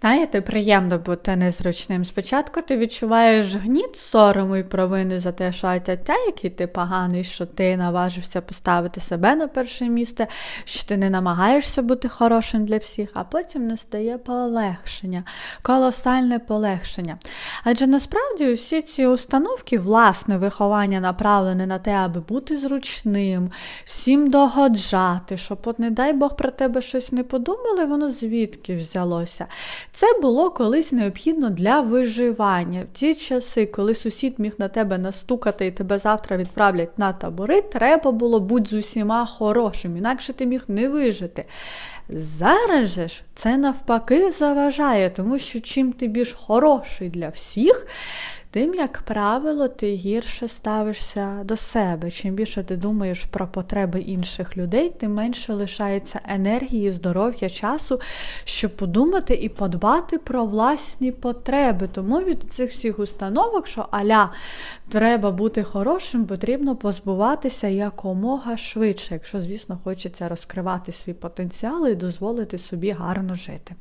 Знаєте, приємно бути незручним. Спочатку ти відчуваєш гніт сорому і провини за те, що тя який ти поганий, що ти наважився поставити себе на перше місце, що ти не намагаєшся бути хорошим для всіх, а потім настає полегшення, колосальне полегшення. Адже насправді усі ці установки, власне, виховання направлене на те, аби бути зручним, всім догоджати, щоб, от, не дай Бог про тебе щось не подумали, воно звідки взялося. Це було колись необхідно для виживання. В ті часи, коли сусід міг на тебе настукати і тебе завтра відправлять на табори, треба було бути з усіма хорошим, інакше ти міг не вижити. Зараз же ж це навпаки заважає, тому що чим ти більш хороший для всіх, тим, як правило, ти гірше ставишся до себе. Чим більше ти думаєш про потреби інших людей, тим менше лишається енергії, здоров'я, часу, щоб подумати і подбати про власні потреби. Тому від цих всіх установок, що аля треба бути хорошим, потрібно позбуватися якомога швидше, якщо, звісно, хочеться розкривати свій потенціал і дозволити собі гарно жити.